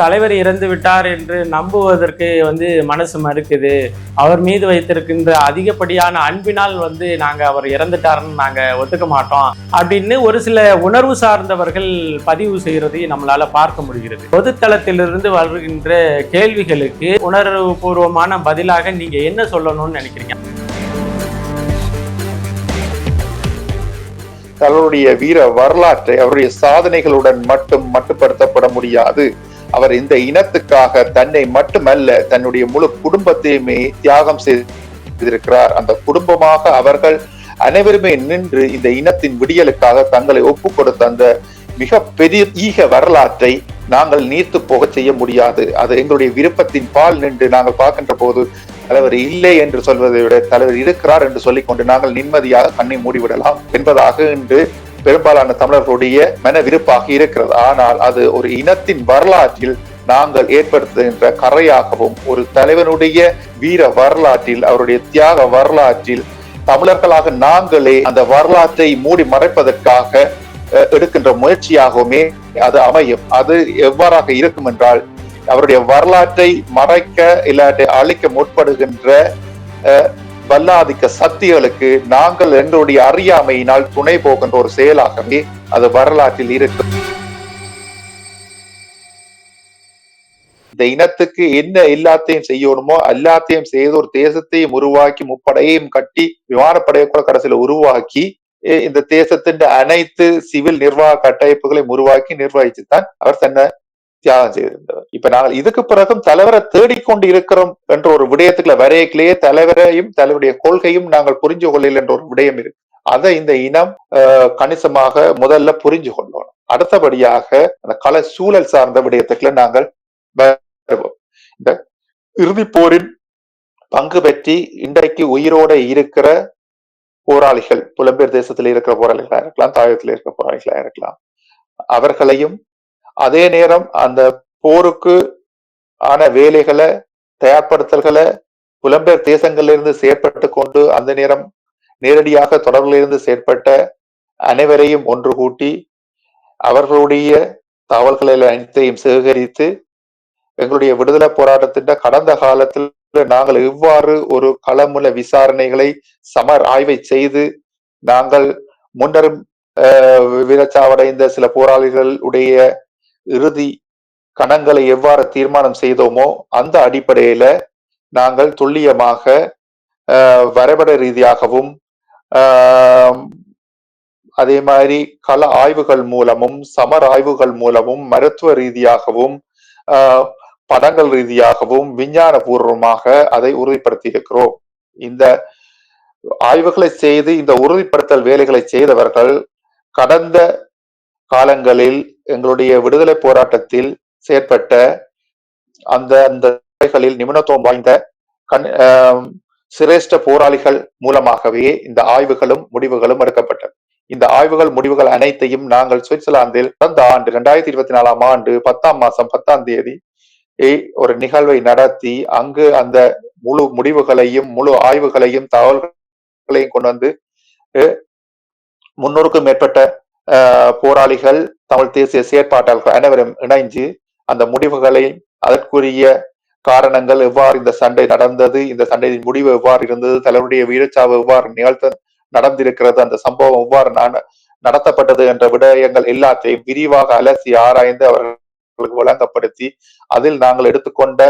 தலைவர் இறந்து விட்டார் என்று நம்புவதற்கு வந்து மனசு மறுக்குது. அவர் மீது வைத்திருக்கின்ற அதிகப்படியான அன்பினால் வந்து நாங்க அவர் இறந்துட்டாருன்னு நாங்க ஒத்துக்க மாட்டோம். அப்படின்னு ஒரு சில உணர்வு சார்ந்தவர்கள் பதிவு செய்யறதை நம்மளால பார்க்க முடிகிறது. பொதுத்தளத்திலிருந்து வருகின்ற கேள்விகளுக்கு உணர்வு பூர்வமான பதிலாக நீங்க என்ன சொல்லணும்னு நினைக்கிறீங்க? தன்னுடைய வீர வரலாற்றை அவருடைய சாதனைகளுடன் மட்டும் மட்டுப்படுத்தப்பட முடியாது. அவர் இந்த இனத்துக்காக தன்னை மட்டுமல்ல தன்னுடைய முழு குடும்பத்தையுமே தியாகம் செய்திருக்கிறார். அந்த குடும்பமாக அவர்கள் அனைவருமே நின்று இந்த இனத்தின் விடியலுக்காக தங்களை ஒப்பு கொடுத்த அந்த மிக பெரிய ஈக வரலாற்றை நாங்கள் நீர்த்து போக செய்ய முடியாது. அது எங்களுடைய விருப்பத்தின் பால் நின்று நாங்கள் பார்க்கின்ற போது தலைவர் இல்லை என்று சொல்வதை விட தலைவர் இருக்கிறார் என்று சொல்லிக்கொண்டு நாங்கள் நிம்மதியாக கண்ணை மூடிவிடலாம் என்பதாக இன்று பெரும்பாலான தமிழர்களுடைய மன விருப்பாக இருக்கிறது. ஆனால் அது ஒரு இனத்தின் வரலாற்றில் நாங்கள் ஏற்படுத்துகின்ற கரையாகவும் ஒரு தலைவனுடைய வீர வரலாற்றில் அவருடைய தியாக வரலாற்றில் தமிழர்களாக நாங்களே அந்த வரலாற்றை மூடி மறைப்பதற்காக அஹ், எடுக்கின்ற முயற்சியாகவுமே அது அமையும். அது எவ்வாறாக இருக்கும் என்றால் அவருடைய வரலாற்றை மறைக்க இல்லாட்டி அழிக்க முற்படுகின்ற அஹ், வல்லாதிக்க சக்திகளுக்கு நாங்கள் எங்களுடைய அறியாமையினால் துணை போகின்ற ஒரு செயலாகவே அது வரலாற்றில் இருக்கும் இந்த இனத்துக்கு என்ன எல்லாத்தையும் செய்யணுமோ எல்லாத்தையும் செய்து ஒரு தேசத்தையும் உருவாக்கி முப்படையையும் கட்டி விமானப்படையை கூட கடைசியில உருவாக்கி இந்த தேசத்தின் அனைத்து சிவில் நிர்வாக கட்டமைப்புகளையும் உருவாக்கி நிர்வகிச்சுத்தான் அவர் தன்னை தியாகம் செய்திருந்தவர். இப்ப நாங்கள் இதுக்கு பிறகும் தலைவரை தேடிக்கொண்டு இருக்கிறோம் என்ற ஒரு விடயத்துக்குள்ள வரையக்கிலேயே தலைவரையும் தலைவருடைய கொள்கையும் நாங்கள் புரிஞ்சு கொள்ளல என்ற ஒரு விடயம் இருக்கு. அதை இந்த இனம் அஹ், கணிசமாக முதல்ல புரிஞ்சு கொள்ளணும். அடுத்தபடியாக அந்த கல சூழல் சார்ந்த விடயத்துக்குள்ள நாங்கள் வருவோம். இந்த இறுதி போரின் பங்கு பற்றி இன்றைக்கு உயிரோட இருக்கிற போராளிகள் புலம்பெயர் தேசத்தில் இருக்கிற போராளிகளா இருக்கலாம் தாயத்தில் இருக்கிற போராளிகளா இருக்கலாம் அவர்களையும் அதே நேரம் அந்த போருக்கு ஆன வேலைகளை தயார்படுத்தல்களை புலம்பெயர் தேசங்களிலிருந்து செயற்பட்டு கொண்டு அந்த நேரம் நேரடியாக தொடர்பிலிருந்து செயற்பட்ட அனைவரையும் ஒன்று கூட்டி அவர்களுடைய தகவல்களை அனைத்தையும் சேகரித்து எங்களுடைய விடுதலை போராட்டத்தின் கடந்த காலத்தில் நாங்கள் எவ்வாறு ஒரு களமுல விசாரணைகளை சமர் ஆய்வை செய்து நாங்கள் முன்னரும் அஹ், வீரச்சாவடைந்த சில போராளிகளுடைய இறுதி கணங்களை எவ்வாறு தீர்மானம் செய்தோமோ அந்த அடிப்படையில நாங்கள் துல்லியமாக வரைபட ரீதியாகவும் அதே மாதிரி கள ஆய்வுகள் மூலமும் சமர் ஆய்வுகள் மூலமும் மருத்துவ ரீதியாகவும் படங்கள் ரீதியாகவும் விஞ்ஞான பூர்வமாக அதை உறுதிப்படுத்தி இருக்கிறோம் இந்த ஆய்வுகளை செய்து இந்த உறுதிப்படுத்தல் வேலைகளை செய்தவர்கள் கடந்த காலங்களில் எங்களுடைய விடுதலை போராட்டத்தில் செயற்பட்ட அந்த அந்த துறைகளில் நிபுணத்துவம் வாய்ந்த கண் சிரேஷ்ட போராளிகள் மூலமாகவே இந்த ஆய்வுகளும் முடிவுகளும் எடுக்கப்பட்டது. இந்த ஆய்வுகள் முடிவுகள் அனைத்தையும் நாங்கள் சுவிட்சர்லாந்தில் கடந்த ஆண்டு இரண்டாயிரத்தி இருபத்தி நாலாம் ஆண்டு பத்தாம் மாசம் பத்தாம் தேதி ஒரு நிகழ்வை நடத்தி அங்கு அந்த முழு முடிவுகளையும் முழு ஆய்வுகளையும் தகவல்களையும் கொண்டு வந்து முன்னூறுக்கும் மேற்பட்ட போராளிகள் தமிழ் தேசிய செயற்பாட்டாளர்கள் அனைவரும் இணைஞ்சு அந்த முடிவுகளை அதற்குரிய காரணங்கள் எவ்வாறு இந்த சண்டை நடந்தது இந்த சண்டையின் முடிவு எவ்வாறு இருந்தது தலைவருடைய வீரச்சாவு எவ்வாறு நிகழ்த்த நடந்திருக்கிறது அந்த சம்பவம் எவ்வாறு நடத்தப்பட்டது என்ற விடயங்கள் எல்லாத்தையும் விரிவாக அலசி ஆராய்ந்து அவர்களுக்கு வழங்கப்படுத்தி அதில் நாங்கள் எடுத்துக்கொண்ட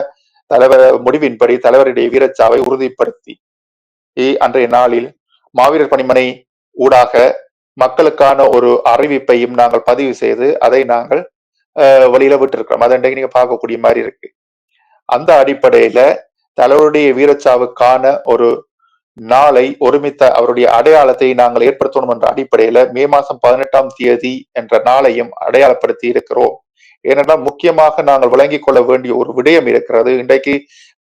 தலைவர் முடிவின்படி தலைவருடைய வீரச்சாவை உறுதிப்படுத்தி அன்றைய நாளில் மாவீரர் பணிமனை ஊடாக மக்களுக்கான ஒரு அறிவிப்பையும் நாங்கள் பதிவு செய்து அதை நாங்கள் வழியில வெளியில அதை இன்றைக்கு நீங்க பார்க்கக்கூடிய மாதிரி இருக்கு. அந்த அடிப்படையில தலைவருடைய வீரச்சாவுக்கான ஒரு நாளை ஒருமித்த அவருடைய அடையாளத்தை நாங்கள் ஏற்படுத்தணும் என்ற அடிப்படையில மே மாசம் பதினெட்டாம் தேதி என்ற நாளையும் அடையாளப்படுத்தி இருக்கிறோம். ஏனென்றால் முக்கியமாக நாங்கள் விளங்கிக் கொள்ள வேண்டிய ஒரு விடயம் இருக்கிறது. இன்றைக்கு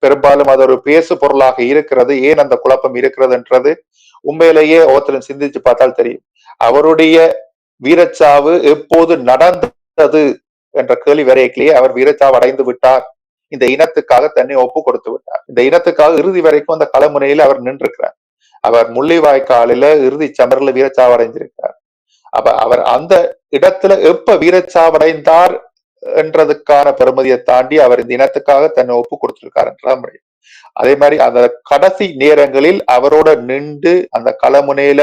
பெரும்பாலும் அது ஒரு பேசு பொருளாக இருக்கிறது. ஏன் அந்த குழப்பம் இருக்கிறதுன்றது உண்மையிலேயே ஒருத்தரும் சிந்திச்சு பார்த்தால் தெரியும். அவருடைய வீரச்சாவு எப்போது நடந்தது என்ற கேள்வி வரையிலேயே அவர் வீரச்சாவு அடைந்து விட்டார். இந்த இனத்துக்காக தன்னை ஒப்பு கொடுத்து விட்டார். இந்த இனத்துக்காக இறுதி வரைக்கும் அந்த களமுனையில் அவர் நின்றிருக்கிறார். அவர் முள்ளிவாய்க்காலில இறுதி சமரில் வீரச்சாவு அடைந்திருக்கிறார். அப்ப அவர் அந்த இடத்துல எப்ப வீரச்சாவடைந்தார் என்றதுக்கான பெருமதியை தாண்டி அவர் இந்த இனத்துக்காக தன்னை ஒப்பு கொடுத்திருக்கார் என்றதான் முறை அதே மாதிரி அந்த கடைசி நேரங்களில் அவரோட நின்று அந்த களமுனையில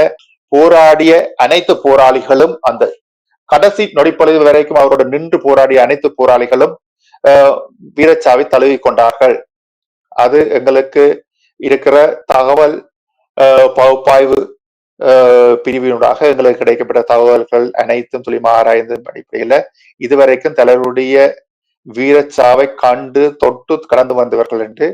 போராடிய அனைத்து போராளிகளும் அந்த கடைசி நொடிப்பொழுது வரைக்கும் அவரோட நின்று போராடிய அனைத்து போராளிகளும் ஆஹ் வீரச்சாவை தழுவி கொண்டார்கள். அது எங்களுக்கு இருக்கிற தகவல் ஆஹ் பகுப்பாய்வு பிரிவினூடாக எங்களுக்கு கிடைக்கப்பட்ட தகவல்கள் அனைத்தும் துளிமா ஆராய்ந்த அடிப்படையில இதுவரைக்கும் தலைவருடைய வீரச்சாவை கண்டு தொட்டு கடந்து வந்தவர்கள் என்று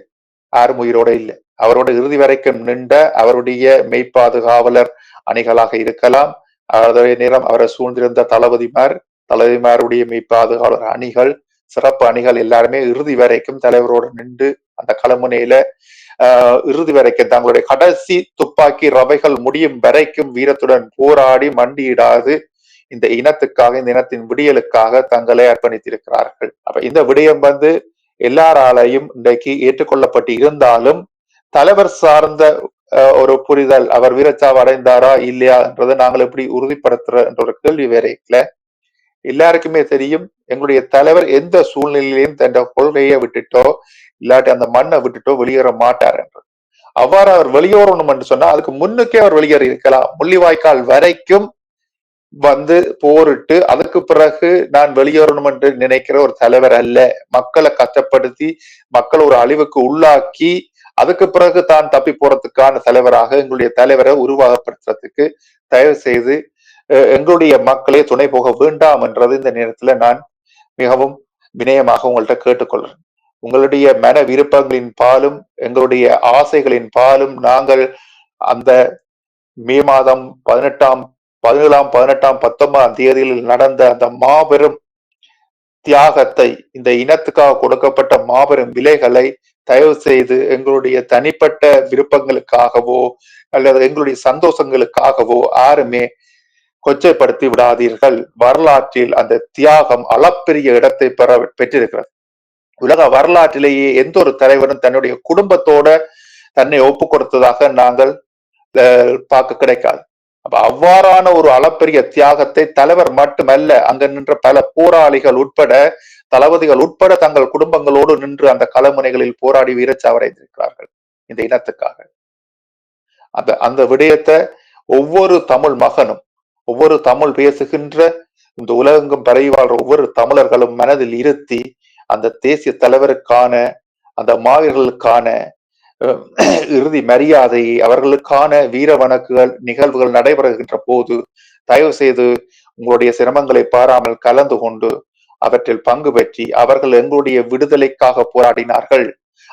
யாரும் உயிரோட இல்லை. அவரோட இறுதி வரைக்கும் நின்ற அவருடைய மெய்ப்பாதுகாவலர் அணிகளாக இருக்கலாம். அதே நேரம் அவரை சூழ்ந்திருந்த தளபதிமார் தளபதிமாருடைய மெய்ப்பாதுகாவலர் அணிகள் சிறப்பு அணிகள் எல்லாருமே இறுதி வரைக்கும் தலைவரோடு நின்று அந்த களமுனையில ஆஹ் இறுதி வரைக்கும் தங்களுடைய கடைசி துப்பாக்கி ரவைகள் முடியும் வரைக்கும் வீரத்துடன் போராடி மண்டியிடாது இந்த இனத்துக்காக இந்த இனத்தின் விடியலுக்காக தங்களை அர்ப்பணித்திருக்கிறார்கள். அப்ப இந்த விடயம் வந்து எல்லாராலையும் இன்றைக்கு ஏற்றுக்கொள்ளப்பட்டு இருந்தாலும் தலைவர் சார்ந்த ஒரு புரிதல். அவர் வீரச்சாவு அடைந்தாரா இல்லையா என்றதை நாங்கள் எப்படி உறுதிப்படுத்துற என்ற ஒரு கேள்வி வேற இல்ல. எல்லாருக்குமே தெரியும் எங்களுடைய தலைவர் எந்த சூழ்நிலையிலையும் தன் கொள்கையை விட்டுட்டோ இல்லாட்டி அந்த மண்ணை விட்டுட்டோ வெளியேற மாட்டார் என்று. அவ்வாறு அவர் வெளியேறணும் என்று சொன்னா அதுக்கு முன்னுக்கே அவர் வெளியேறி இருக்கலாம். முள்ளிவாய்க்கால் வரைக்கும் வந்து போரிட்டு அதுக்கு பிறகு நான் வெளியேறணும் என்று நினைக்கிற ஒரு தலைவர் அல்ல. மக்களை கஷ்டப்படுத்தி மக்களை ஒரு அழிவுக்கு உள்ளாக்கி அதுக்கு பிறகு தான் தப்பி போறதுக்கான தலைவராக எங்களுடைய தலைவரை உருவாகப்படுத்துறதுக்கு தயவு செய்து எங்களுடைய மக்களே துணை போக வேண்டாம் என்றது இந்த நேரத்துல நான் மிகவும் வினயமாக உங்கள்கிட்ட கேட்டுக்கொள்றேன். உங்களுடைய மன விருப்பங்களின் பாலும் எங்களுடைய ஆசைகளின் பாலும் நாங்கள் அந்த மே மாதம் பதினெட்டாம் பதினேழாம் பதினெட்டாம் பத்தொன்பதாம் தேதியில் நடந்த அந்த மாபெரும் தியாகத்தை இந்த இனத்துக்காக கொடுக்கப்பட்ட மாபெரும் விலைகளை தயவு செய்து எங்களுடைய தனிப்பட்ட விருப்பங்களுக்காகவோ அல்லது எங்களுடைய சந்தோஷங்களுக்காகவோ யாருமே கொச்சைப்படுத்தி விடாதீர்கள். வரலாற்றில் அந்த தியாகம் அளப்பெரிய இடத்தை பெற பெற்றிருக்கிறது. உலக வரலாற்றிலேயே எந்த ஒரு தலைவரும் தன்னுடைய குடும்பத்தோட தன்னை ஒப்பு கொடுத்ததாக நாங்கள் அஹ், பார்க்க கிடைக்காது. அப்ப அவ்வாறான ஒரு அளப்பெரிய தியாகத்தை தலைவர் மட்டுமல்ல அங்க நின்ற பல போராளிகள் உட்பட தளபதிகள் உட்பட தங்கள் குடும்பங்களோடு நின்று அந்த களமுனைகளில் போராடி வீரச்சாவடைந்திருக்கிறார்கள் இந்த இனத்துக்காக. அந்த அந்த விடயத்தை ஒவ்வொரு தமிழ் மகனும் ஒவ்வொரு தமிழ் பேசுகின்ற இந்த உலகெங்கும் பரவி வாழ்ற ஒவ்வொரு தமிழர்களும் மனதில் இருத்தி அந்த தேசிய தலைவருக்கான அந்த மாவீரர்களுக்கான இறுதி மரியாதையை அவர்களுக்கான வீர வணக்குகள் நிகழ்வுகள் நடைபெறுகின்ற போது தயவு செய்து உங்களுடைய சிரமங்களை பாராமல் கலந்து கொண்டு அவற்றில் பங்கு பெற்றி அவர்கள் எங்களுடைய விடுதலைக்காக போராடினார்கள்.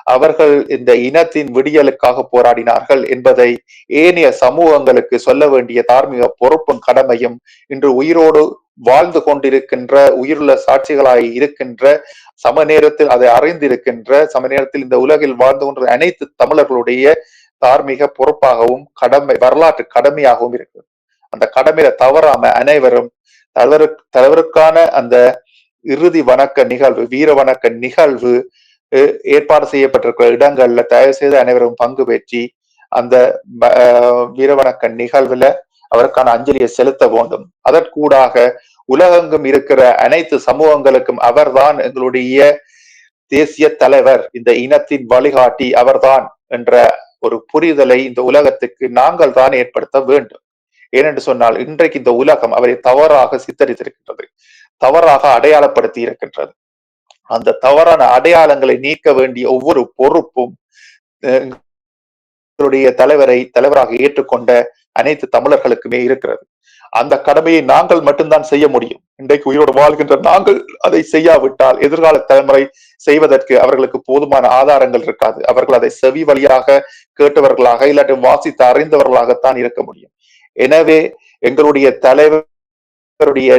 அவர்கள் இந்த இனத்தின் விடியலுக்காக போராடினார்கள் என்பதை ஏனைய சமூகங்களுக்கு சொல்ல வேண்டிய தார்மீக பொறுப்பும் கடமையும் இன்று உயிரோடு வாழ்ந்து கொண்டிருக்கின்ற உயிருள்ள சாட்சிகளாய் இருக்கின்ற சம நேரத்தில் அதை அறிந்திருக்கின்ற சம நேரத்தில் இந்த உலகில் வாழ்ந்து கொண்ட அனைத்து தமிழர்களுடைய தார்மீக பொறுப்பாகவும் கடமை வரலாற்று கடமையாகவும் இருக்குது அந்த கடமையில தவறாம அனைவரும் தலைவருக்கு தலைவருக்கான அந்த இறுதி வணக்க நிகழ்வு வீர வணக்க நிகழ்வு ஏற்பாடு செய்யப்பட்டிருக்கிற இடங்கள்ல தயவு செய்து அனைவரும் பங்கு பெற்றி அந்த வீர வணக்க நிகழ்வுல அவருக்கான அஞ்சலியை செலுத்த வேண்டும். அதற்கூடாக உலகெங்கும் இருக்கிற அனைத்து சமூகங்களுக்கும் அவர்தான் எங்களுடைய தேசிய தலைவர். இந்த இனத்தின் வழிகாட்டி அவர்தான் என்ற ஒரு புரிதலை இந்த உலகத்துக்கு நாங்கள் தான் ஏற்படுத்த வேண்டும். ஏனென்று சொன்னால் இன்றைக்கு இந்த உலகம் அவரை தவறாக சித்தரித்திருக்கின்றது. தவறாக அடையாளப்படுத்தி இருக்கின்றது. அந்த தவறான அடையாளங்களை நீக்க வேண்டிய ஒவ்வொரு பொறுப்பும் எங்களுடைய தலைவரை தலைவராக ஏற்றுக்கொண்ட அனைத்து தமிழர்களுக்குமே இருக்கிறது. அந்த கடமையை நாங்கள் மட்டும்தான் செய்ய முடியும். இன்றைக்கு உயிரோடு வாழ்கின்ற நாங்கள் அதை செய்யாவிட்டால் எதிர்கால தலைமுறை செய்வதற்கு அவர்களுக்கு போதுமான ஆதாரங்கள் இருக்காது. அவர்கள் அதை செவி வழியாக கேட்டவர்களாக இல்லாட்டி வாசித்து அறிந்தவர்களாகத்தான் இருக்க முடியும். எனவே எங்களுடைய தலைவருடைய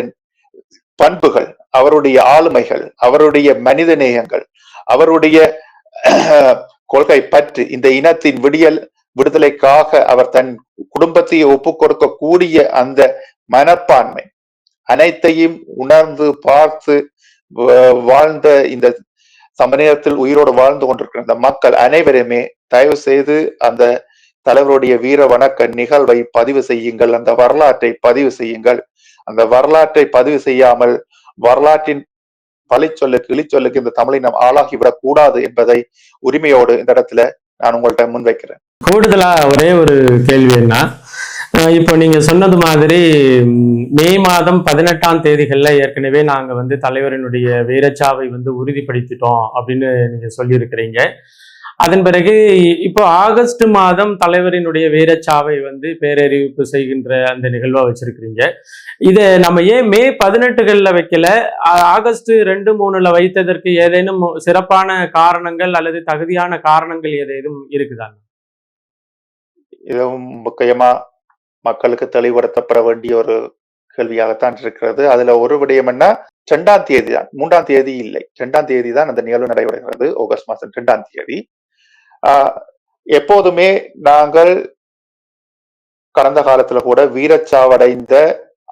பண்புகள் அவருடைய ஆளுமைகள் அவருடைய மனித நேயங்கள் அவருடைய கொள்கை பற்று இந்த இனத்தின் விடியல் விடுதலைக்காக அவர் தன் குடும்பத்தை ஒப்புக் கொடுக்கக்கூடிய அந்த மனப்பான்மை அனைத்தையும் உணர்ந்து பார்த்து வாழ்ந்த இந்த சமநேரத்தில் உயிரோடு வாழ்ந்து கொண்டிருக்கிற இந்த மக்கள் அனைவருமே தயவு செய்து அந்த தலைவருடைய வீர வணக்க நிகழ்வை பதிவு செய்யுங்கள் அந்த வரலாற்றை பதிவு செய்யுங்கள். அந்த வரலாற்றை பதிவு செய்யாமல் வரலாற்றின் பழி சொல்லுக்கு இழிச்சொல்லுக்கு இந்த நம்ம ஆளாகி விடக்கூடாது என்பதை உரிமையோடு இந்த இடத்துல நான் உங்கள்கிட்ட முன்வைக்கிறேன். கூடுதலா ஒரே ஒரு கேள்வி என்ன? இப்போ நீங்க சொன்னது மாதிரி மே மாதம் பதினெட்டாம் தேதிகள்ல ஏற்கனவே நாங்க வந்து தலைவரினுடைய வீரச்சாவை வந்து உறுதிப்படுத்திட்டோம் அப்படின்னு நீங்க சொல்லியிருக்கிறீங்க. அதன் பிறகு இப்போ ஆகஸ்ட் மாதம் தலைவரினுடைய வீரச்சாவை வந்து பேரறிவிப்பு செய்கின்ற அந்த நிகழ்வா வச்சிருக்கிறீங்க. இதை நம்ம ஏன் மே பதினெட்டுகள்ல வைக்கல? ஆகஸ்ட் ரெண்டு மூணுல வைத்ததற்கு ஏதேனும் சிறப்பான காரணங்கள் அல்லது தகுதியான காரணங்கள் ஏதேனும் இருக்குதாங்க இதுவும் முக்கியமா மக்களுக்கு தெளிவுபடுத்தப்பட வேண்டிய ஒரு கேள்வியாகத்தான் இருக்கிறது. அதுல ஒரு விடயம் என்ன? ரெண்டாம் தேதி தான் மூன்றாம் தேதி இல்லை. ரெண்டாம் தேதி தான் அந்த நிகழ்வு நடைபெறுகிறது ஆகஸ்ட் மாதம் ரெண்டாம் தேதி. எப்போதுமே நாங்கள் கடந்த காலத்துல கூட வீரச்சாவடைந்த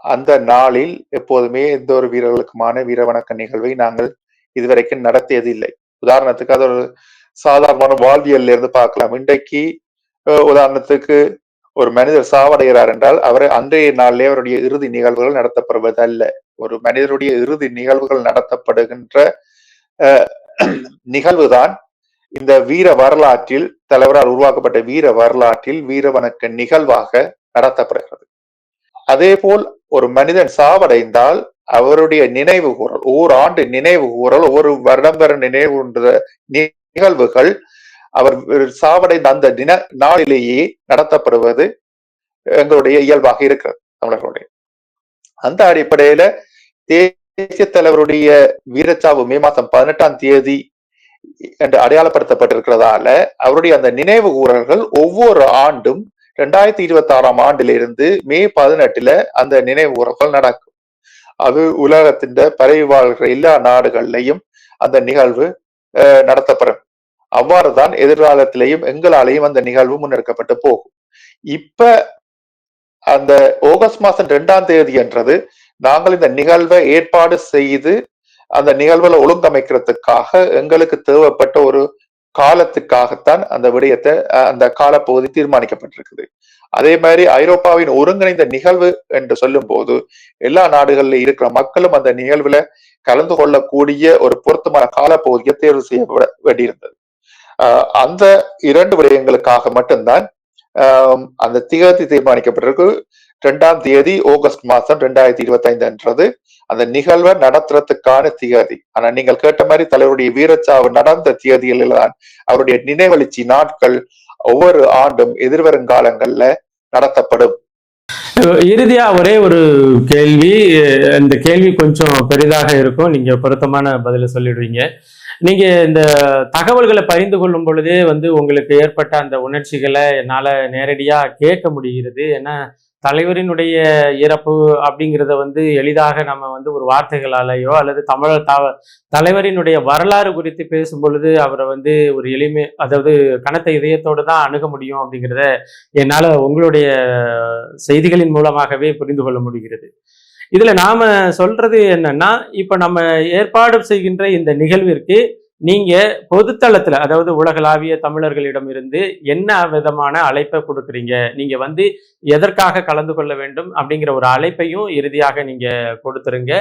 அந்த நாளில் எப்போதுமே எந்த ஒரு வீரர்களுக்குமான வீரவணக்க நிகழ்வை நாங்கள் இதுவரைக்கும் நடத்தியது இல்லை உதாரணத்துக்கு அது ஒரு சாதாரணமான வாழ்வியல்ல இருந்து பார்க்கலாம். இன்றைக்கு உதாரணத்துக்கு ஒரு மனிதர் சாவடைகிறார் என்றால் அவர் அன்றைய நாளிலே அவருடைய இறுதி நிகழ்வுகள் நடத்தப்படுவது அல்ல ஒரு மனிதருடைய இறுதி நிகழ்வுகள் நடத்தப்படுகின்ற அஹ், நிகழ்வுதான் இந்த வீர வரலாற்றில் தலைவரால் உருவாக்கப்பட்ட வீர வரலாற்றில் வீரவணக்க நிகழ்வாக நடத்தப்படுகிறது. அதே போல் ஒரு மனிதன் சாவடைந்தால் அவருடைய நினைவு கூறல் ஓராண்டு நினைவு கூறல் ஒரு வருடம் பெற நினைவு நிகழ்வுகள் அவர் சாவடைந்த அந்த தின நாளிலேயே நடத்தப்படுவது எங்களுடைய இயல்பாக இருக்கிறது தமிழர்களுடைய. அந்த அடிப்படையில தேசிய தலைவருடைய வீரச்சாவு மே மாசம் பதினெட்டாம் தேதி என்று அடையாளப்படுத்தப்பட்டிருக்கிறதால அவருடைய அந்த நினைவு கூறல்கள் ஒவ்வொரு ஆண்டும் ரெண்டாயிரத்தி இருபத்தி ஆறாம் ஆண்டிலிருந்து மே பதினெட்டுல அந்த நினைவு கூறல்கள் நடக்கும். அது உலகத்தின் பரவி வாழ்கிற எல்லா நாடுகள்லையும் அந்த நிகழ்வு அஹ், நடத்தப்படும். அவ்வாறுதான் எதிர்காலத்திலையும் எங்களாலேயும் அந்த நிகழ்வு முன்னெடுக்கப்பட்டு போகும். இப்ப அந்த ஆகஸ்ட் மாசம் ரெண்டாம் தேதி என்றது நாங்கள் இந்த நிகழ்வை ஏற்பாடு செய்து அந்த நிகழ்வுல ஒழுங்கமைக்கிறதுக்காக எங்களுக்கு தேவைப்பட்ட ஒரு காலத்துக்காகத்தான் அந்த விடயத்தை அந்த காலப்பகுதி தீர்மானிக்கப்பட்டிருக்குது. அதே மாதிரி ஐரோப்பாவின் ஒருங்கிணைந்த நிகழ்வு என்று சொல்லும் போது எல்லா நாடுகளில் இருக்கிற மக்களும் அந்த நிகழ்வுல கலந்து கொள்ளக்கூடிய ஒரு பொருத்தமான காலப்பகுதியை தேர்வு செய்ய வேண்டியிருந்தது. ஆஹ் அந்த இரண்டு விடயங்களுக்காக மட்டும்தான் அந்த திகதி தீர்மானிக்கப்பட்டிருக்கு. ரெண்டாம் தேதி ஆகஸ்ட் மாசம் ரெண்டாயிரத்தி இருபத்தி ஐந்து என்றது அந்த நிகழ்வை நடத்துறதுக்கான திகதி. ஆனா நீங்கள் கேட்ட மாதிரி தலைவருடைய வீரச்சாவு நடந்த திகதிகளில் தான் அவருடைய நினைவழிச்சி நாட்கள் ஒவ்வொரு ஆண்டும் எதிர்வரும் காலங்கள்ல நடத்தப்படும். இறுதியா ஒரே ஒரு கேள்வி இந்த கேள்வி கொஞ்சம் பெரிதாக இருக்கும். நீங்க பொருத்தமான பதில சொல்லிடுவீங்க. நீங்க இந்த தகவல்களை பகிர்ந்து கொள்ளும் பொழுதே வந்து உங்களுக்கு ஏற்பட்ட அந்த உணர்ச்சிகளை என்னால நேரடியா கேட்க முடிகிறது. ஏன்னா தலைவரினுடைய இறப்பு அப்படிங்கிறத வந்து எளிதாக நம்ம வந்து ஒரு வார்த்தைகளாலேயோ அல்லது தமிழர் த தலைவரினுடைய வரலாறு குறித்து பேசும் பொழுது அவரை வந்து ஒரு எளிமை அதாவது கனத்த இதயத்தோடு தான் அணுக முடியும் அப்படிங்கிறத என்னால் உங்களுடைய செய்திகளின் மூலமாகவே புரிந்து கொள்ள முடிகிறது. இதில் நாம் சொல்கிறது என்னன்னா இப்போ நம்ம ஏற்பாடு செய்கின்ற இந்த நிகழ்விற்கு நீங்க பொதுத்தளத்துல அதாவது உலகளாவிய தமிழர்களிடம் இருந்து என்ன விதமான அழைப்பை கொடுக்குறீங்க? நீங்க வந்து எதற்காக கலந்து கொள்ள வேண்டும் அப்படிங்கிற ஒரு அழைப்பையும் இறுதியாக நீங்க கொடுத்துருங்க.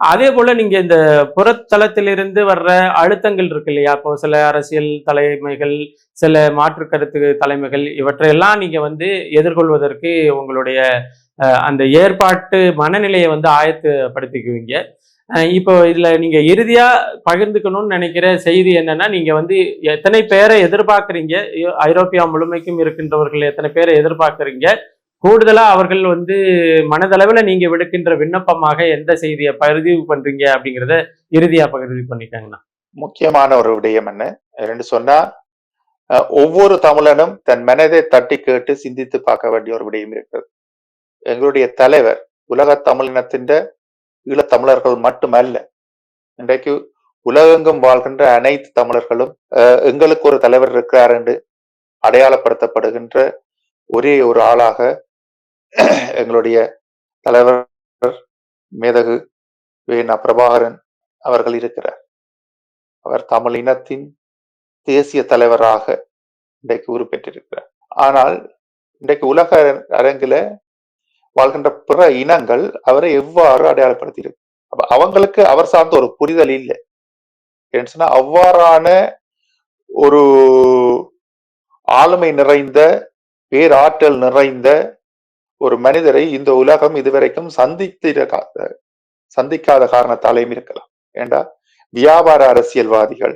அதே போல நீங்க இந்த புறத்தளத்திலிருந்து வர்ற அழுத்தங்கள் இருக்கு இல்லையா? இப்போ சில அரசியல் தலைமைகள் சில மாற்று கருத்து தலைமைகள் இவற்றையெல்லாம் நீங்க வந்து எதிர்கொள்வதற்கு உங்களுடைய அந்த ஏற்பாட்டு மனநிலையை வந்து ஆயத்துப்படுத்திக்குவீங்க. இப்போ இதில் நீங்கள் இறுதியாக பகிர்ந்துக்கணும்னு நினைக்கிற செய்தி என்னென்னா நீங்கள் வந்து எத்தனை பேரை எதிர்பார்க்குறீங்க? ஐரோப்பியா முழுமைக்கும் இருக்கின்றவர்கள் எத்தனை பேரை எதிர்பார்க்குறீங்க? கூடுதலாக அவர்கள் வந்து மனதளவில் நீங்கள் விடுக்கின்ற விண்ணப்பமாக எந்த செய்தியை பதிவு பண்ணுறீங்க அப்படிங்கிறத இறுதியாக பகிர்வு பண்ணிட்டாங்கண்ணா. முக்கியமான ஒரு விடயம் என்ன? ரெண்டு சொன்னால் ஒவ்வொரு தமிழனும் தன் மனதை தட்டி கேட்டு சிந்தித்து பார்க்க வேண்டிய ஒரு விடயம் இருக்கிறது. எங்களுடைய தலைவர் உலக தமிழினத்தின் ஈழத்தமிழர்கள் மட்டுமல்ல இன்றைக்கு உலகெங்கும் வாழ்கின்ற அனைத்து தமிழர்களும் அஹ், எங்களுக்கு ஒரு தலைவர் இருக்கிறார் என்று அடையாளப்படுத்தப்படுகின்ற ஒரே ஒரு ஆளாக எங்களுடைய தலைவர் மேதகு வேணா பிரபாகரன் அவர்கள் இருக்கிறார். அவர் தமிழ் இனத்தின் தேசிய தலைவராக இன்றைக்கு உருப்பெற்றிருக்கிறார். ஆனால் இன்றைக்கு உலக அரங்கில வாழ்கின்ற பிற இனங்கள் அவரை எவ்வாறு அடையாளப்படுத்தியிருக்கு அப்ப அவங்களுக்கு அவர் சார்ந்த ஒரு புரிதல் இல்லை. ஏன்னு சொன்னா அவ்வாறான ஒரு ஆளுமை நிறைந்த பேராற்றல் நிறைந்த ஒரு மனிதரை இந்த உலகம் இதுவரைக்கும் சந்தித்திருக்காத சந்திக்காத காரணத்தாலேயும் இருக்கலாம். ஏண்டா? வியாபார அரசியல்வாதிகள்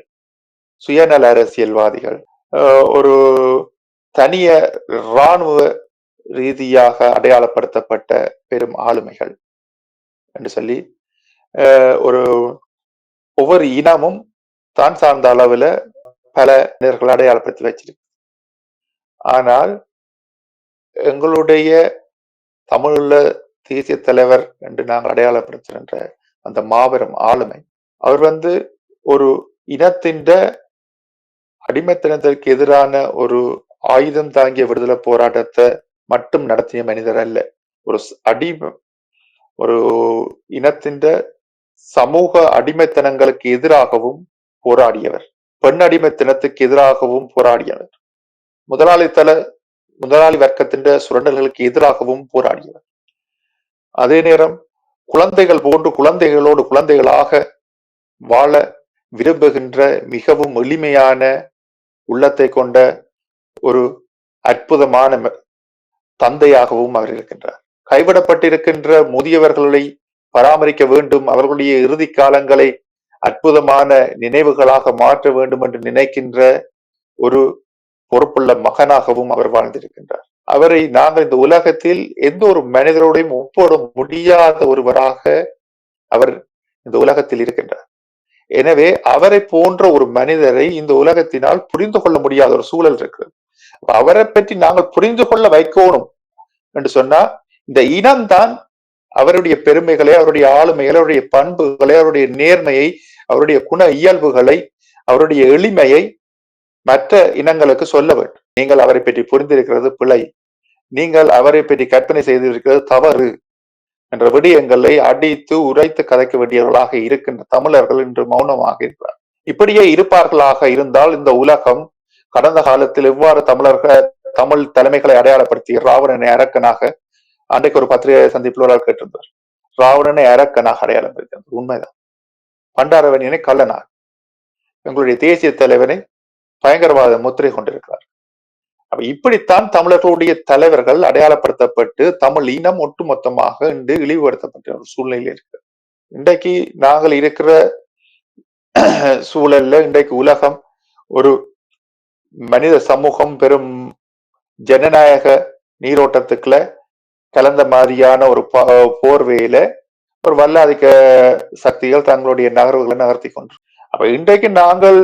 சுயநல அரசியல்வாதிகள் ஆஹ் ஒரு தனிய இராணுவ ரீதியாக அடையாளப்படுத்தப்பட்ட பெரும் ஆளுமைகள் என்று சொல்லி ஆஹ் ஒரு ஒவ்வொரு இனமும் தான் சார்ந்த அளவுல பல மனிதர்களை அடையாளப்படுத்தி வச்சிருக்கு. ஆனால் எங்களுடைய தமிழ்ல தேசிய தலைவர் என்று நாங்கள் அடையாளப்படுத்துகின்ற அந்த மாபெரும் ஆளுமை அவர் வந்து ஒரு இனத்தின் அடிமைத்தனத்திற்கு எதிரான ஒரு ஆயுதம் தாங்கிய விடுதலை போராட்டத்தை மட்டும் நடத்திய மனிதர் அல்ல. ஒரு ஸ்- அடிமை ஒரு இனத்தின் சமூக அடிமைத்தனங்களுக்கு எதிராகவும் போராடியவர். பெண் அடிமைத்தனத்துக்கு எதிராகவும் போராடியவர். முதலாளித்தல முதலாளி வர்க்கத்தின் சுரண்டல்களுக்கு எதிராகவும் போராடியவர். அதே நேரம் குழந்தைகள் போன்று குழந்தைகளோடு குழந்தைகளாக வாழ விரும்புகின்ற மிகவும் எளிமையான உள்ளத்தை கொண்ட ஒரு அற்புதமான ம- தந்தையாகவும் அவர் இருக்கின்றார் கைவிடப்பட்டிருக்கின்ற முதியவர்களை பராமரிக்க வேண்டும். அவர்களுடைய இறுதி காலங்களை அற்புதமான நினைவுகளாக மாற்ற வேண்டும் என்று நினைக்கின்ற ஒரு பொறுப்புள்ள மகனாகவும் அவர் வாழ்ந்திருக்கின்றார். அவரை நாங்கள் இந்த உலகத்தில் எந்த ஒரு மனிதரோடையும் ஒப்பிட முடியாத ஒருவராக அவர் இந்த உலகத்தில் இருக்கின்றார். எனவே அவரை போன்ற ஒரு மனிதரை இந்த உலகத்தினால் புரிந்து கொள்ள முடியாத ஒரு சூழல் இருக்கிறது. அவரை பற்றி நாங்கள் புரிந்து கொள்ள வைக்கணும் என்று சொன்னா இந்த இனம்தான் அவருடைய பெருமைகளை அவருடைய ஆளுமைகளை அவருடைய பண்புகளை அவருடைய நேர்மையை அவருடைய குண இயல்புகளை அவருடைய எளிமையை மற்ற இனங்களுக்கு சொல்ல வேண்டும். நீங்கள் அவரை பற்றி புரிந்திருக்கிறது பிழை. நீங்கள் அவரை பற்றி கற்பனை செய்திருக்கிறது தவறு என்ற விடயங்களை அடித்து உரைத்து கதைக்க வேண்டியவர்களாக இருக்கின்ற தமிழர்கள் இன்று மௌனமாக இருக்கிறார் இப்படியே இருப்பார்களாக இருந்தால் இந்த உலகம் கடந்த காலத்தில் எவ்வாறு தமிழர்கள் தமிழ் தலைமைகளை அடையாளப்படுத்தி ராவணனை அரக்கனாக அன்றைக்கு ஒரு பத்திரிகை சந்திப்பில் ஒரு ஆள் கேட்டிருந்தார். ராவணனை அரக்கனாக அடையாளம் படுத்தினார் உண்மைதான். பண்டாரவனியனை கல்லனார் எங்களுடைய தேசிய தலைவனை பயங்கரவாத முத்திரை கொண்டிருக்கிறார். அப்ப இப்படித்தான் தமிழர்களுடைய தலைவர்கள் அடையாளப்படுத்தப்பட்டு தமிழ் இனம் ஒட்டுமொத்தமாக இன்று இழிவுபடுத்தப்பட்ட ஒரு சூழ்நிலையில் இருக்கு. இன்றைக்கு நாங்கள் இருக்கிற சூழல்ல இன்றைக்கு உலகம் ஒரு மனித சமூகம் பெரும் ஜனநாயக நீரோட்டத்துக்குள்ள கலந்த மாதிரியான ஒரு போர்வையில ஒரு வல்லாதிக்க சக்திகள் தங்களுடைய நகர்வுகளை நகர்த்தி கொண்டு அப்ப இன்றைக்கு நாங்கள்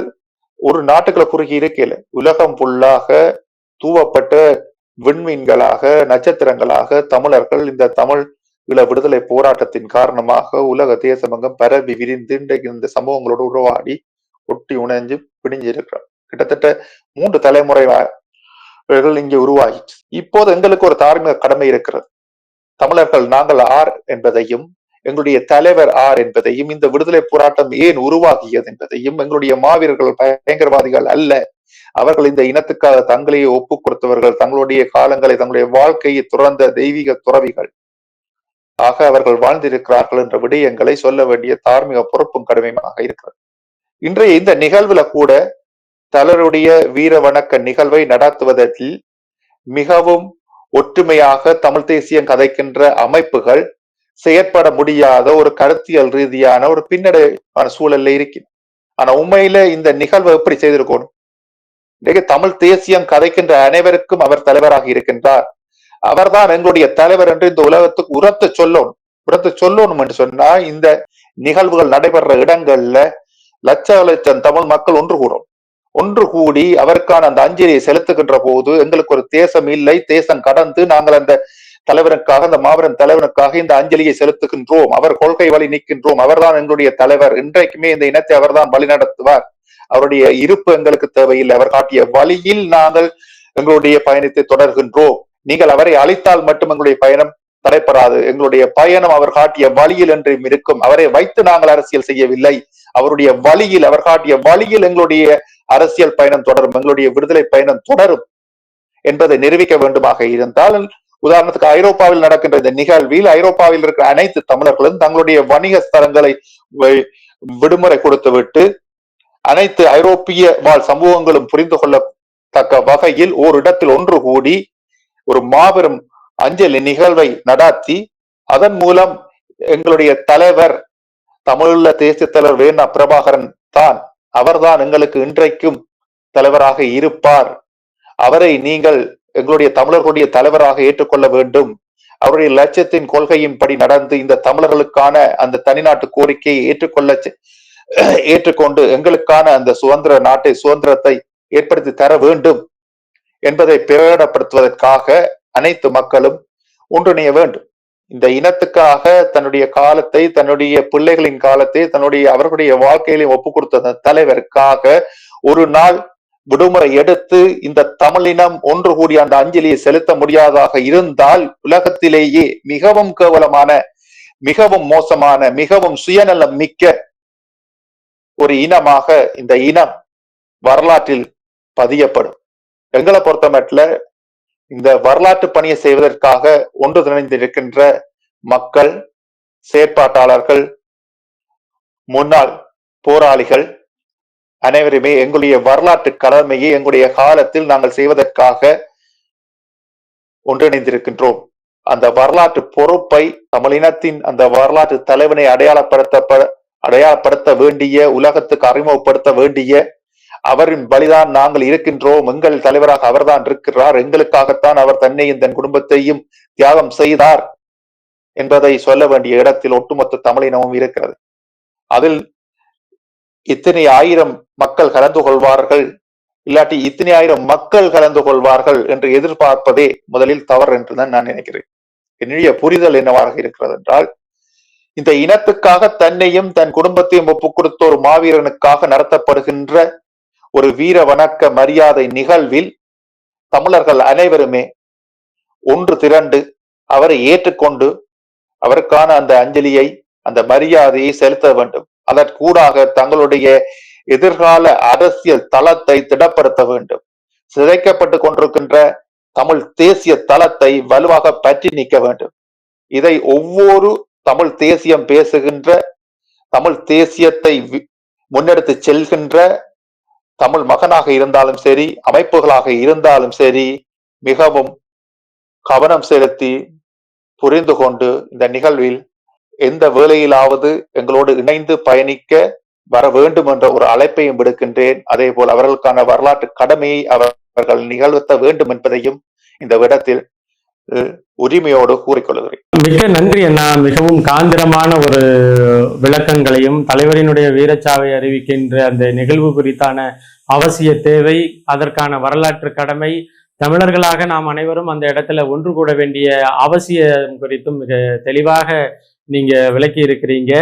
ஒரு நாட்டுக்குள்ள குறுகி இருக்கல உலகம் புல்லாக தூவப்பட்ட விண்மீன்களாக நட்சத்திரங்களாக தமிழர்கள் இந்த தமிழ் இள விடுதலை போராட்டத்தின் காரணமாக உலக தேசமங்கம் பரவி விரிந்து இன்றைக்கு இந்த சமூகங்களோடு உருவாடி ஒட்டி உணைஞ்சு பிணிஞ்சிருக்கிறார். இருக்கிறோம் கிட்டத்தட்ட மூன்று தலைமுறைகள் இங்கே உருவாகிச்சு இப்போது எங்களுக்கு ஒரு தார்மீக கடமை இருக்கிறது. தமிழர்கள் நாங்கள் ஆர் என்பதையும் எங்களுடைய தலைவர் ஆர் என்பதையும் இந்த விடுதலை போராட்டம் ஏன் உருவாகியது என்பதையும் எங்களுடைய மாவீரர்கள் பயங்கரவாதிகள் அல்ல அவர்கள் இந்த இனத்துக்காக தங்களையே ஒப்பு கொடுத்தவர்கள் தங்களுடைய காலங்களை தங்களுடைய வாழ்க்கையை துறந்த தெய்வீக துறவிகள். ஆக அவர்கள் வாழ்ந்திருக்கிறார்கள் என்ற விடயங்களை சொல்ல வேண்டிய தார்மீக பொறுப்பும் கடமையுமாக இருக்கிறது. இன்றைய இந்த நிகழ்வுல கூட தலருடைய வீர வணக்க நிகழ்வை நடத்துவதில் மிகவும் ஒற்றுமையாக தமிழ் தேசியம் கதைக்கின்ற அமைப்புகள் செயற்பட முடியாத ஒரு கருத்தியல் ரீதியான ஒரு பின்னடைவான சூழல்ல இருக்கு ஆனா உண்மையில இந்த நிகழ்வை எப்படி செய்திருக்கணும்? இன்றைக்கு தமிழ் தேசியம் கதைக்கின்ற அனைவருக்கும் அவர் தலைவராக இருக்கின்றார். அவர்தான் எங்களுடைய தலைவர் என்று இந்த உலகத்துக்கு உரத்து சொல்லணும். உரத்து சொல்லணும் என்று சொன்னா இந்த நிகழ்வுகள் நடைபெற இடங்கள்ல லட்ச லட்சம் தமிழ் மக்கள் ஒன்று கூடும். ஒன்று கூடி அவருக்கான அந்த அஞ்சலியை செலுத்துகின்ற போது எங்களுக்கு ஒரு தேசம் இல்லை தேசம் கடந்து நாங்கள் அந்த தலைவனுக்காக அந்த மாபெரும் தலைவனுக்காக இந்த அஞ்சலியை செலுத்துகின்றோம். அவர் கொள்கை வழி நிற்கின்றோம் அவர்தான் எங்களுடைய தலைவர். இன்றைக்குமே இந்த இனத்தை அவர்தான் வழி நடத்துவார் அவருடைய இருப்பு எங்களுக்கு தேவையில்லை. அவர் காட்டிய வழியில் நாங்கள் எங்களுடைய பயணத்தை தொடர்கின்றோம். நீங்கள் அவரை அழைத்தால் மட்டும் எங்களுடைய பயணம் தடைப்படாது. எங்களுடைய பயணம் அவர் காட்டிய வழியில் என்றும் இருக்கும். அவரை வைத்து நாங்கள் அரசியல் செய்யவில்லை. அவருடைய வழியில் அவர் காட்டிய வழியில் எங்களுடைய அரசியல் பயணம் தொடரும். எங்களுடைய விடுதலை பயணம் தொடரும் என்பதை நிரூபிக்க வேண்டுமாக இருந்தால் உதாரணத்துக்கு ஐரோப்பாவில் நடக்கின்ற இந்த நிகழ்வில் ஐரோப்பாவில் இருக்கிற அனைத்து தமிழர்களும் தங்களுடைய வணிக ஸ்தலங்களை விடுமுறை கொடுத்துவிட்டு அனைத்து ஐரோப்பிய வாழ் சமூகங்களும் புரிந்து கொள்ளத்தக்க வகையில் ஓரிடத்தில் ஒன்று கூடி ஒரு மாபெரும் அஞ்சலி நிகழ்வை நடாத்தி அதன் மூலம் எங்களுடைய தலைவர் தமிழுள்ள தேசிய தலைவர் வேணா பிரபாகரன் தான் அவர்தான் எங்களுக்கு இன்றைக்கும் தலைவராக இருப்பார். அவரை நீங்கள் எங்களுடைய தமிழர்களுடைய தலைவராக ஏற்றுக்கொள்ள வேண்டும். அவருடைய லட்சியத்தின் கொள்கையின்படி நடந்து இந்த தமிழர்களுக்கான அந்த தனிநாட்டு கோரிக்கையை ஏற்றுக்கொள்ள செ- ஏற்றுக்கொண்டு எங்களுக்கான அந்த சுதந்திர நாட்டை சுதந்திரத்தை ஏற்படுத்தி தர வேண்டும் என்பதை பிரகடப்படுத்துவதற்காக அனைத்து மக்களும் ஒன்றிணைய வேண்டும். இந்த இனத்துக்காக தன்னுடைய காலத்தை தன்னுடைய பிள்ளைகளின் காலத்தை தன்னுடைய அவர்களுடைய வாழ்க்கையிலையும் ஒப்பு கொடுத்த தலைவருக்காக ஒரு நாள் விடுமுறை எடுத்து இந்த தமிழினம் ஒன்று கூடி அந்த அஞ்சலியை செலுத்த முடியாதாக இருந்தால் உலகத்திலேயே மிகவும் கேவலமான மிகவும் மோசமான மிகவும் சுயநலம் மிக்க ஒரு இனமாக இந்த இனம் வரலாற்றில் பதியப்படும். எங்களை பொறுத்த மட்டும் இந்த வரலாற்று பணியை செய்வதற்காக ஒன்று திணைந்திருக்கின்ற மக்கள் செயற்பாட்டாளர்கள் முன்னாள் போராளிகள் அனைவருமே எங்களுடைய வரலாற்று கடமையை எங்களுடைய காலத்தில் நாங்கள் செய்வதற்காக ஒன்றிணைந்திருக்கின்றோம். அந்த வரலாற்று பொறுப்பை தமிழினத்தின் அந்த வரலாற்று தலைவனை அடையாளப்படுத்த அடையாளப்படுத்த வேண்டிய உலகத்துக்கு அறிமுகப்படுத்த வேண்டிய அவரின் பலிதான் நாங்கள் இருக்கின்றோம். எங்கள் தலைவராக அவர்தான் இருக்கிறார். எங்களுக்காகத்தான் அவர் தன்னையும் தன் குடும்பத்தையும் தியாகம் செய்தார் என்பதை சொல்ல வேண்டிய இடத்தில் ஒட்டுமொத்த தமிழினமும் இருக்கிறது. அதில் இத்தனை ஆயிரம் மக்கள் கலந்து கொள்வார்கள். இல்லாட்டி இத்தனை ஆயிரம் மக்கள் கலந்து கொள்வார்கள் என்று எதிர்பார்ப்பதே முதலில் தவறு என்றுதான் நான் நினைக்கிறேன். என்னுடைய புரிதல் என்னவாக இருக்கிறது என்றால் இந்த இனத்துக்காக தன்னையும் தன் குடும்பத்தையும் ஒப்புக் கொடுத்த ஒரு மாவீரனுக்காக நடத்தப்படுகின்ற ஒரு வீர வணக்க மரியாதை நிகழ்வில் தமிழர்கள் அனைவருமே ஒன்று திரண்டு அவரை ஏற்றுக்கொண்டு அவருக்கான அந்த அஞ்சலியை அந்த மரியாதையை செலுத்த வேண்டும். அதற்கூடாக தங்களுடைய எதிர்கால அரசியல் தளத்தை திடப்படுத்த வேண்டும். சிதைக்கப்பட்டு கொண்டிருக்கின்ற தமிழ் தேசிய தளத்தை வலுவாக பற்றி நிற்க வேண்டும். இதை ஒவ்வொரு தமிழ் தேசியம் பேசுகின்ற தமிழ் தேசியத்தை வி- முன்னெடுத்து செல்கின்ற தமிழ் மகனாக இருந்தாலும் சரி அமைப்புகளாக இருந்தாலும் சரி மிகவும் கவனம் செலுத்தி புரிந்து கொண்டு இந்த நிகழ்வில் எந்த வேலையிலாவது எங்களோடு இணைந்து பயணிக்க வர வேண்டும் என்ற ஒரு அழைப்பையும் விடுக்கின்றேன். அதே போல் அவர்களுக்கான வரலாற்று கடமையை அவர்கள் நிகழ்த்த வேண்டும் என்பதையும் இந்த விடத்தில் உரிமையோடு கூறிக்கொள்கிறேன். மிக்க நன்றி அண்ணா. மிகவும் காந்திரமான ஒரு விளக்கங்களையும் தலைவரினுடைய வீரச்சாவை அறிவிக்கின்ற அந்த நிகழ்வு குறித்தான அவசிய தேவை அதற்கான வரலாற்று கடமை தமிழர்களாக நாம் அனைவரும் அந்த இடத்துல ஒன்று கூட வேண்டிய அவசியம் குறித்தும் மிக தெளிவாக நீங்க விளக்கி இருக்கிறீங்க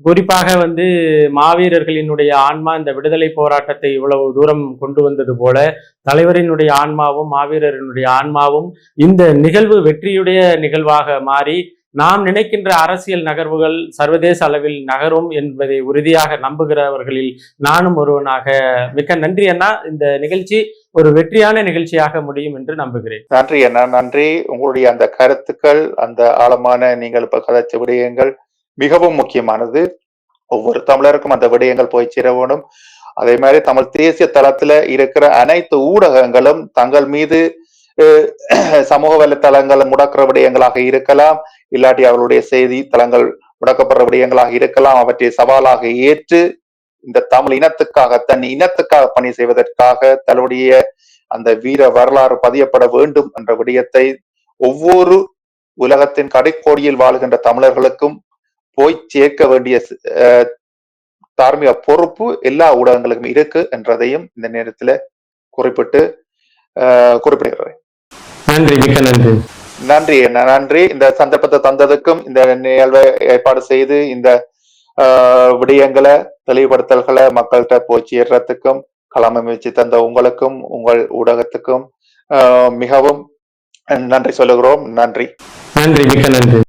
குறிப்பாக வந்து மாவீரர்களினுடைய ஆன்மா இந்த விடுதலை போராட்டத்தை இவ்வளவு தூரம் கொண்டு வந்தது போல தலைவரினுடைய ஆன்மாவும் மாவீரரினுடைய ஆன்மாவும் இந்த நிகழ்வு வெற்றியுடைய நிகழ்வாக மாறி நாம் நினைக்கின்ற அரசியல் நகர்வுகள் சர்வதேச அளவில் நகரும் என்பதை உறுதியாக நம்புகிறவர்களில் நானும் ஒருவனாக. மிக்க நன்றி அண்ணா. இந்த நிகழ்ச்சி ஒரு வெற்றியான நிகழ்ச்சியாக முடியும் என்று நம்புகிறேன். நன்றி அண்ணா. நன்றி. உங்களுடைய அந்த கருத்துக்கள் அந்த ஆழமான நீங்கள் இப்ப கதைச்ச விடயங்கள் மிகவும் முக்கியமானது. ஒவ்வொரு தமிழருக்கும் அந்த விடயங்கள் போய் சேரவேணும் அதே மாதிரி தமிழ் தேசிய தளத்துல இருக்கிற அனைத்து ஊடகங்களும் தங்கள் மீது சமூக வலைத்தளங்கள் முடக்கிற விடயங்களாக இருக்கலாம். இல்லாட்டி அவர்களுடைய செய்தி தளங்கள் முடக்கப்படுற விடயங்களாக இருக்கலாம். அவற்றை சவாலாக ஏற்று இந்த தமிழ் இனத்துக்காக தன் இனத்துக்காக பணி செய்வதற்காக தன்னுடைய அந்த வீர வரலாறு பதியப்பட வேண்டும் என்ற விடயத்தை ஒவ்வொரு உலகத்தின் கடைக்கோடியில் வாழ்கின்ற தமிழர்களுக்கும் போய் சேர்க்க வேண்டிய தார்மீக பொறுப்பு எல்லா ஊடகங்களுக்கும் இருக்கு என்றதையும் இந்த நேரத்துல குறிப்பிட்டு குறிப்பிடுகிறேன். நன்றி மிக்க நன்றி. நன்றி நன்றி. இந்த சந்தர்ப்பத்தை தந்ததுக்கும் இந்த நிகழ்வை ஏற்பாடு செய்து இந்த விடயங்களை தெளிவுபடுத்தல்களை மக்கள்கிட்ட போய் சேர்றதுக்கும் களமமைச்சு தந்த உங்களுக்கும் உங்கள் ஊடகத்துக்கும் மிகவும் நன்றி சொல்லுகிறோம். நன்றி. நன்றி மிக்க நன்றி.